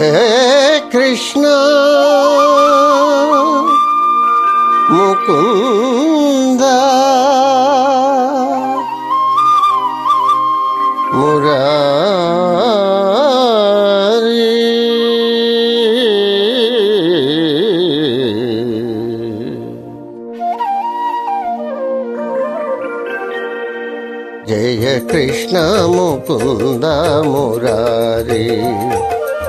హే కృష్ణ ముకుంద మురారి. జయ కృష్ణ ముకుంద మురారి.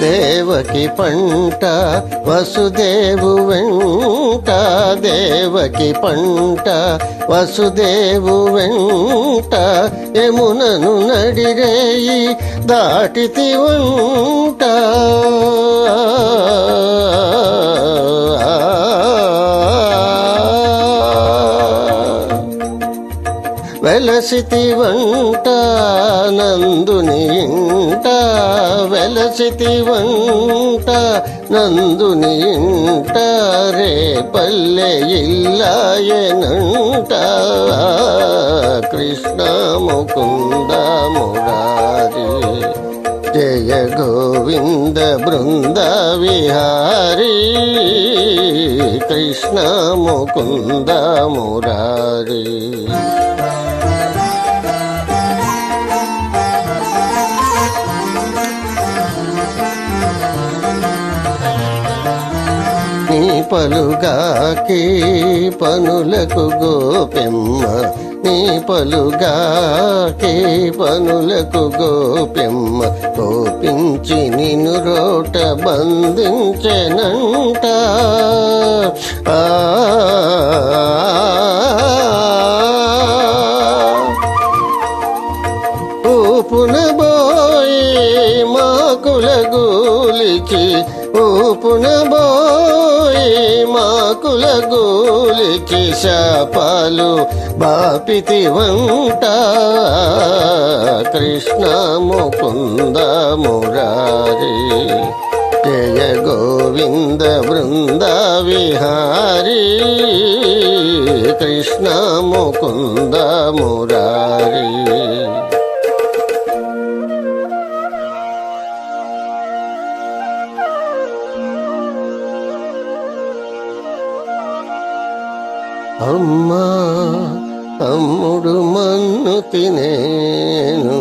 దేవకి పంట వసుదేవు వెంట. దేవకి పంట వసుదేవు వెంట. యమునను నడిరేయి దాటితి వంట. వెలసితి వంట నందుని ఇంట వెలసితి వంట నందుని ఇంట రే పల్లె ఇల్లాయనంట కృష్ణ ముకుంద మురారి జయ గోవింద బృంద విహారీ కృష్ణ ముకుంద మురారీ పలుగాకి పనులకు గోపెమ్మ. నీ పలుగాకి పనులకు గోపెమ్మ. కోపించి నిన్ను రోట బంధించనంట. ఆ గూలికి శాపాలు బాపితి వంట. కృష్ణ ముకుంద మురారి. జయ గోవింద బృంద విహారీ. కృష్ణ ముకుంద మురారి. అమ్మా తమ్ముడు మన్ను తినేను.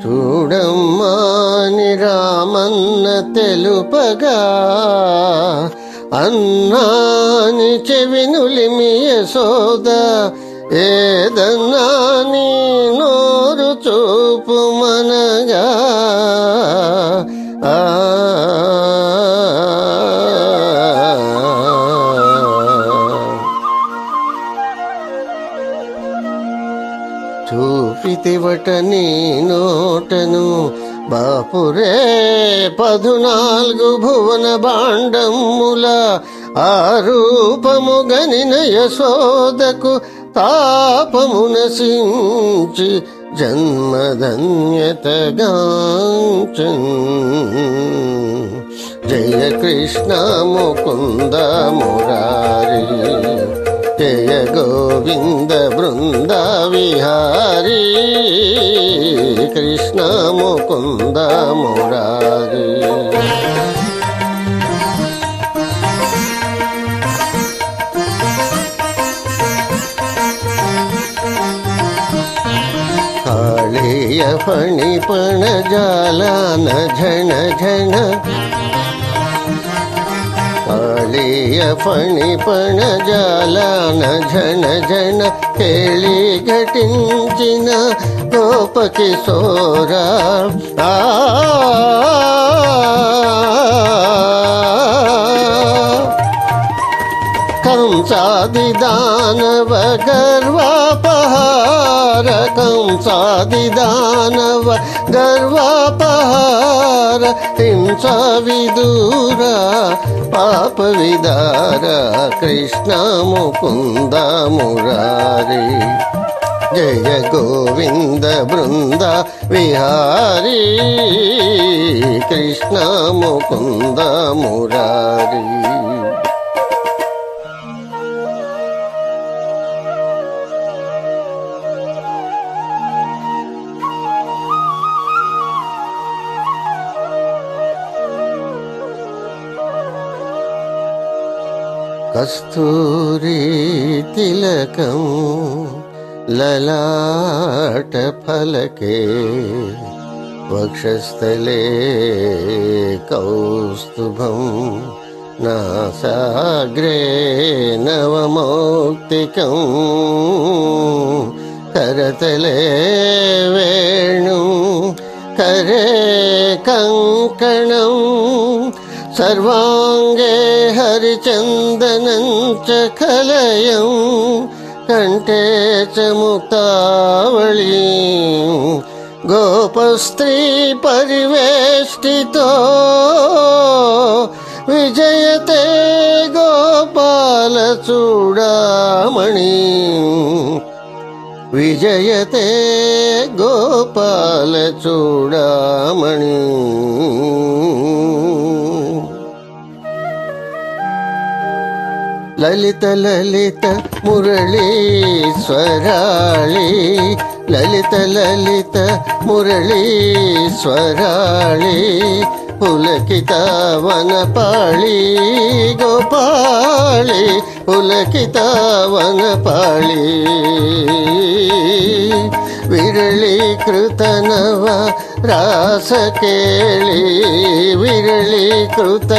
చూడమ్మా అని రామన్న తెలుపగా. అన్నాని చెవినులిమి యశోద ఏదన్నా నీ నోరు చూపు చూపితివట నీ నోటను బాపురే పదునాలుగు భువన భాండముల ఆ రూపము గనిన యశోదకు తాపము నశించి జన్మధన్యతగాంచన్. జయ కృష్ణ ముకుంద మురారి జయ ముకుంద విహారీ కృష్ణ ముకుంద మురారి. కాళీయ ఫణిపణ జాలాన ఝణ ఝణ ಕಾಳಿಯ ಫಣಿಪಣ ಜಾಲಾನ ಝಣ ಝಣ ಕೇಳಿ ಘಟಿಂಚಿನ ಗೋಪ ಕಿಶೋರ ಆ కంసాది దానవ గర్వాపహార కంసాది దానవ గర్వాపహార హింస విదూర పాప విదార కృష్ణ ముకుంద మురారి జయ గోవింద బృంద విహారీ కృష్ణ ముకుంద మురారీ కస్తూరి తిలకం లలాట ఫలకే వక్షస్థలే కౌస్తుభం నాసాగ్రే నవమౌక్తికం కరతలే వేణు కరే కంకణం सर्वाङ्गे हरिचन्दनं च कलयं कण्ठे च मुक्तावळीं गोपस्त्रीपरिवेष्टितो विजयते गोपालचूडामणि विजयते गोपालचूडामणि లలిత లలిత మురళీశ్వరాళి లలిత లలిత మురళీశ్వరాళి పులకిత వనపాళి గోపాళి పులకిత వనపాళి. విరళీకృతనవ రాస కేళి విరళీకృత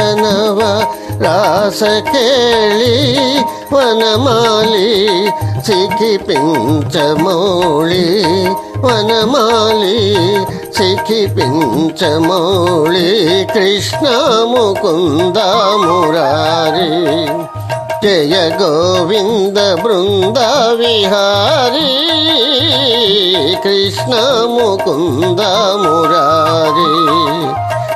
రాస కేళి వనమాలి సిఖి పించమౌళి వనమాలి సిఖి పించమౌళి కృష్ణ ముకుంద మురారి జయ గోవింద బృంద విహారీ కృష్ణ ముకుంద మురారీ